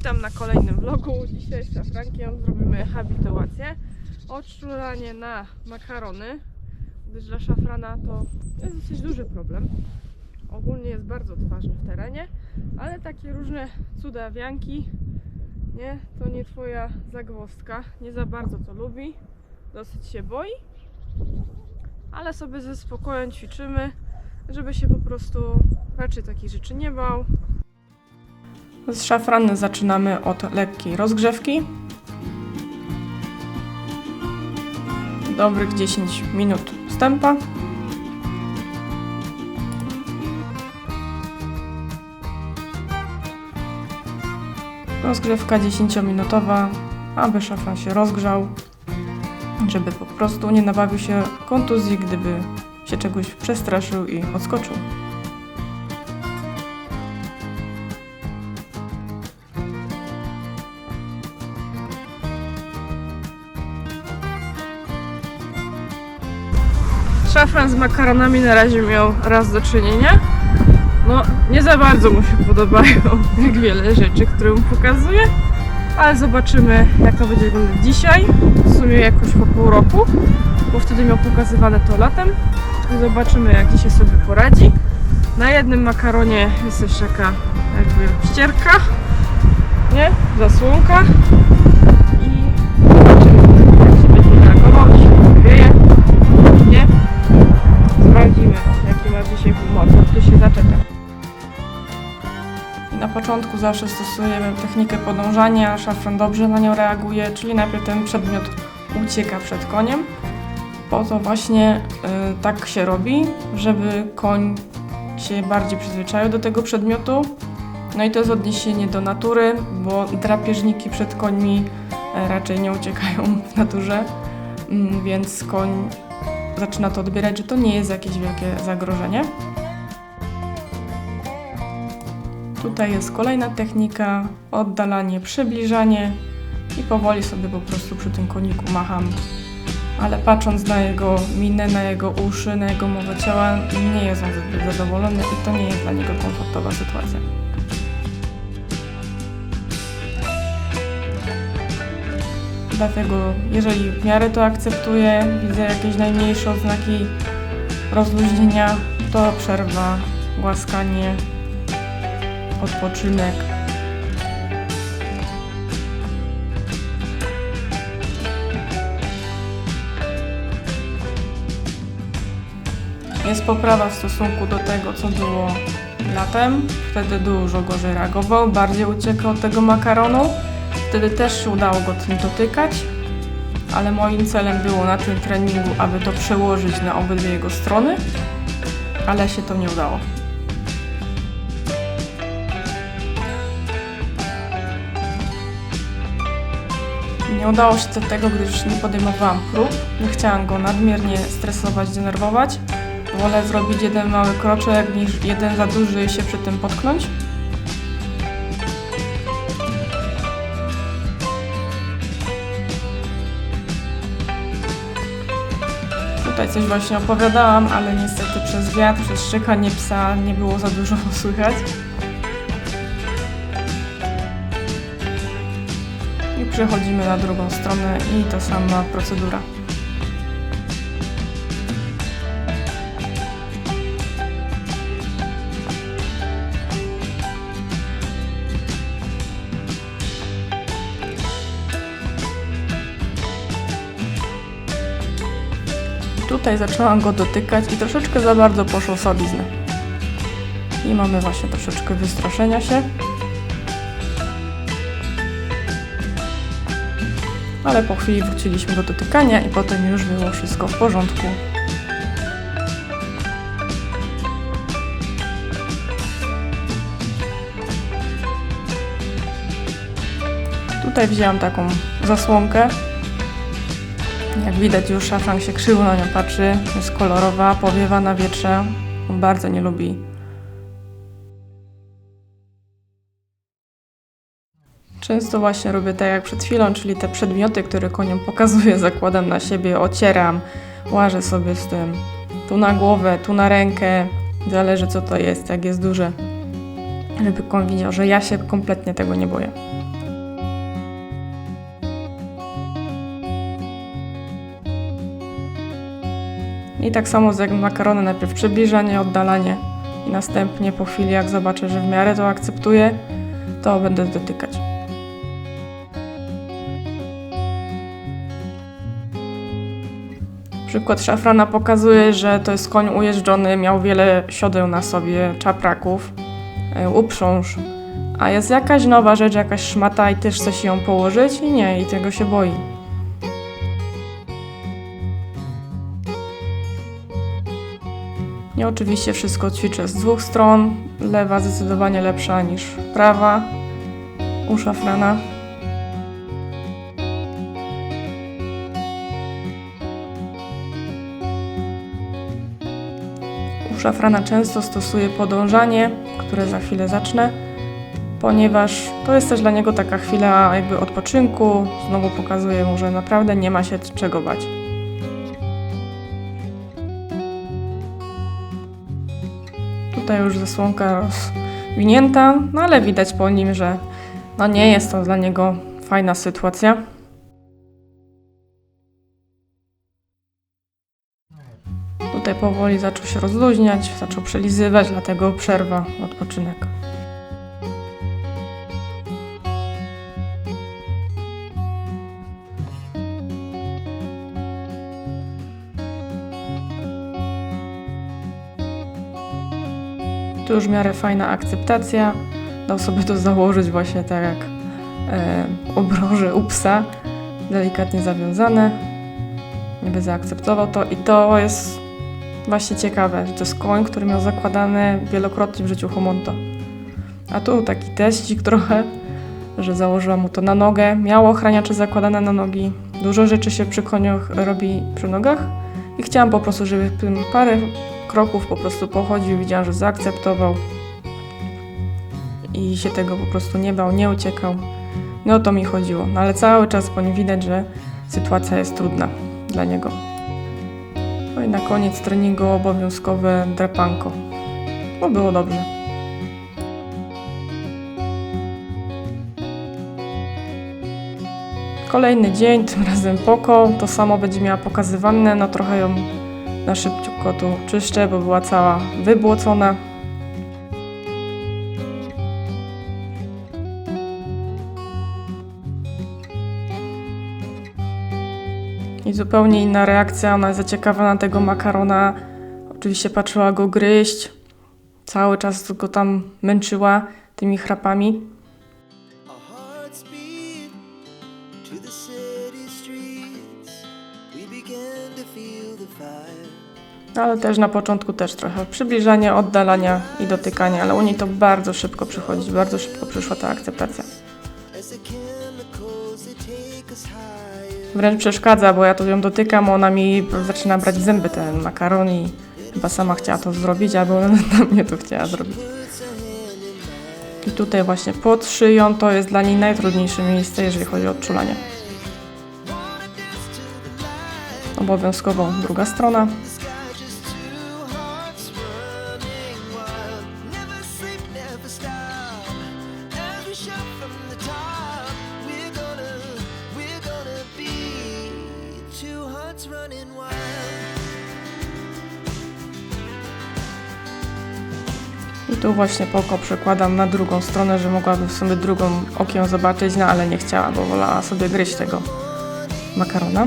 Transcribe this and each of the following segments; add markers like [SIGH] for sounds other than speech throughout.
Witam na kolejnym vlogu. Dzisiaj z Szafrankiem zrobimy habituację. Odszczulanie na makarony, gdyż dla szafrana to jest dosyć duży problem. Ogólnie jest bardzo odważny w terenie, ale takie różne cudawianki, nie, to nie twoja zagwozdka. Nie za bardzo to lubi, dosyć się boi, ale sobie ze spokojem ćwiczymy, żeby się po prostu raczej takich rzeczy nie bał. Z szafrany zaczynamy od lekkiej rozgrzewki. Dobrych 10 minut wstępa. Rozgrzewka 10-minutowa, aby szafran się rozgrzał, żeby po prostu nie nabawił się kontuzji, gdyby się czegoś przestraszył i odskoczył. Szafran z makaronami na razie miał raz do czynienia. No, nie za bardzo mu się podobają, jak [LAUGHS] wiele rzeczy, które mu pokazuje. Ale zobaczymy, jak to będzie wyglądać dzisiaj. W sumie jakoś po pół roku, bo wtedy miał pokazywane to latem. I zobaczymy, jak dzisiaj sobie poradzi. Na jednym makaronie jest jeszcze taka jakby ścierka, nie? Zasłonka. Dzisiaj humor. Tu się zaczepia. Na początku zawsze stosujemy technikę podążania. Szafran dobrze na nią reaguje, czyli najpierw ten przedmiot ucieka przed koniem. Po to właśnie y, tak się robi, żeby koń się bardziej przyzwyczaił do tego przedmiotu. No i to jest odniesienie do natury, bo drapieżniki przed końmi e, raczej nie uciekają w naturze, Mm, więc koń zaczyna to odbierać, że to nie jest jakieś wielkie zagrożenie. Tutaj jest kolejna technika, oddalanie, przybliżanie i powoli sobie po prostu przy tym koniku macham. Ale patrząc na jego minę, na jego uszy, na jego mowę ciała, nie jest on zbyt zadowolony i to nie jest dla niego komfortowa sytuacja. Dlatego, jeżeli w miarę to akceptuję, widzę jakieś najmniejsze oznaki rozluźnienia, to przerwa, głaskanie, odpoczynek. Jest poprawa w stosunku do tego, co było latem. Wtedy dużo gorzej reagował, bardziej uciekał od tego makaronu. Wtedy też się udało go tym dotykać, ale moim celem było na tym treningu, aby to przełożyć na obydwie jego strony, ale się to nie udało. Nie udało się tego, gdyż nie podejmowałam prób. Nie chciałam go nadmiernie stresować, denerwować. Wolę zrobić jeden mały kroczek niż jeden za duży się przy tym potknąć. Tutaj coś właśnie opowiadałam, ale niestety przez wiatr, przez szczekanie psa nie było za dużo [LAUGHS] słychać. I przechodzimy na drugą stronę i ta sama procedura. Tutaj zaczęłam go dotykać i troszeczkę za bardzo poszło słabiznę. I mamy właśnie troszeczkę wystraszenia się. Ale po chwili wróciliśmy do dotykania i potem już było wszystko w porządku. Tutaj wzięłam taką zasłonkę, jak widać już szafran się krzywo na nią patrzy, jest kolorowa, powiewa na wietrze. On bardzo nie lubi. Często właśnie robię tak jak przed chwilą, czyli te przedmioty, które koniom pokazuję, zakładam na siebie, ocieram, łażę sobie z tym tu na głowę, tu na rękę, zależy co to jest, jak jest duże. żeby koń widział, że ja się kompletnie tego nie boję. I tak samo jak makarony, najpierw przybliżanie, oddalanie i następnie po chwili jak zobaczę, że w miarę to akceptuję, to będę dotykać. Przykład szafrana pokazuje, że to jest koń ujeżdżony, miał wiele siodeł na sobie, czapraków, e, uprząż. A jest jakaś nowa rzecz, jakaś szmata i też chce się ją położyć i nie, i tego się boi. Ja oczywiście wszystko ćwiczę z dwóch stron. Lewa zdecydowanie lepsza niż prawa u szafrana. Szafrana często stosuję podążanie, które za chwilę zacznę, ponieważ to jest też dla niego taka chwila jakby odpoczynku. Znowu pokazuję mu, że naprawdę nie ma się czego bać. Tutaj już zasłonka rozwinięta, no ale widać po nim, że no nie jest to dla niego fajna sytuacja. Tutaj powoli zaczął się rozluźniać, zaczął przelizywać, dlatego przerwa, odpoczynek. Tu już w miarę fajna akceptacja. Dał sobie to założyć właśnie tak jak e, obroże u psa. Delikatnie zawiązane. Niby zaakceptował to i to jest właśnie ciekawe, że to jest koń, który miał zakładane wielokrotnie w życiu homonto. A tu taki teścik trochę, że założyłam mu to na nogę. Miał ochraniacze zakładane na nogi. Dużo rzeczy się przy koniach robi przy nogach i chciałam po prostu, żeby tym parę kroków po prostu pochodził, widziałam, że zaakceptował i się tego po prostu nie bał, nie uciekał. No o to mi chodziło, no ale cały czas po nim widać, że sytuacja jest trudna dla niego. No i na koniec treningu obowiązkowe drapanko. No było dobrze. Kolejny dzień, tym razem Poko, to samo będzie miała pokazywane, no trochę ją na szybciutko tu czyszczę, bo była cała wybłocona. I zupełnie inna reakcja, ona jest zaciekawiona tego makarona. Oczywiście patrzyła go gryźć, cały czas go tam męczyła tymi chrapami. Ale też na początku też trochę przybliżania, oddalania i dotykania, ale u niej to bardzo szybko przychodzi, bardzo szybko przyszła ta akceptacja. Wręcz przeszkadza, bo ja to ją dotykam, ona mi zaczyna brać zęby ten makaron i chyba sama chciała to zrobić, albo ona [LAUGHS] na mnie to chciała zrobić. I tutaj właśnie pod szyją to jest dla niej najtrudniejsze miejsce, jeżeli chodzi o odczulanie. Obowiązkowo druga strona. I tu właśnie poko przekładam na drugą stronę, że mogłaby sobie drugą okiem zobaczyć, no ale nie chciała, bo wolała sobie gryźć tego makarona.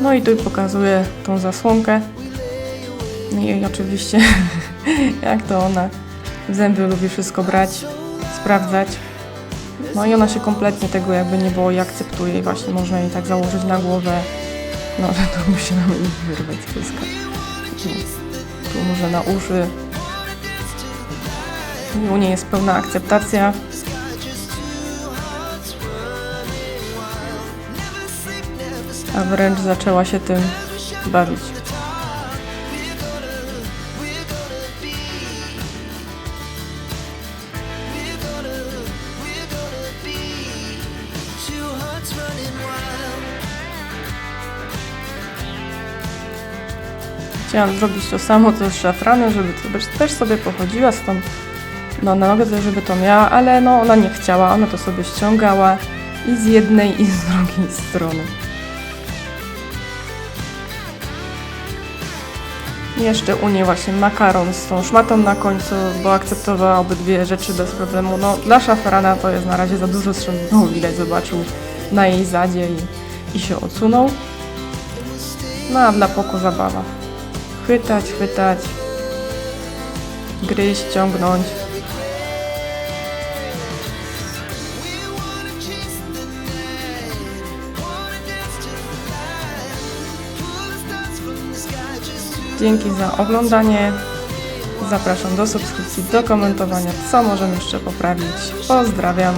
No i tu pokazuję tą zasłonkę. No i oczywiście, [LAUGHS] jak to ona w zęby lubi wszystko brać, sprawdzać. No i ona się kompletnie tego jakby nie było i akceptuje i właśnie można jej tak założyć na głowę. No, że to musi nam wyrwać pyska. No, tu może na uszy. U niej jest pełna akceptacja. A wręcz zaczęła się tym bawić. Chciałam zrobić to samo co z szafranem, żeby to też- sobie pochodziła z tą no na nogę, żeby to miała, ale no ona nie chciała, ona to sobie ściągała i z jednej i z drugiej strony. Jeszcze u niej właśnie makaron z tą szmatą na końcu, bo akceptowała obydwie rzeczy bez problemu. No dla szafrana to jest na razie za dużo, no, widać, zobaczył na jej zadzie i, i się odsunął. No a dla poko zabawa. Chwytać, chwytać, gryźć, ciągnąć. Dzięki za oglądanie. Zapraszam do subskrypcji, do komentowania, co możemy jeszcze poprawić. Pozdrawiam.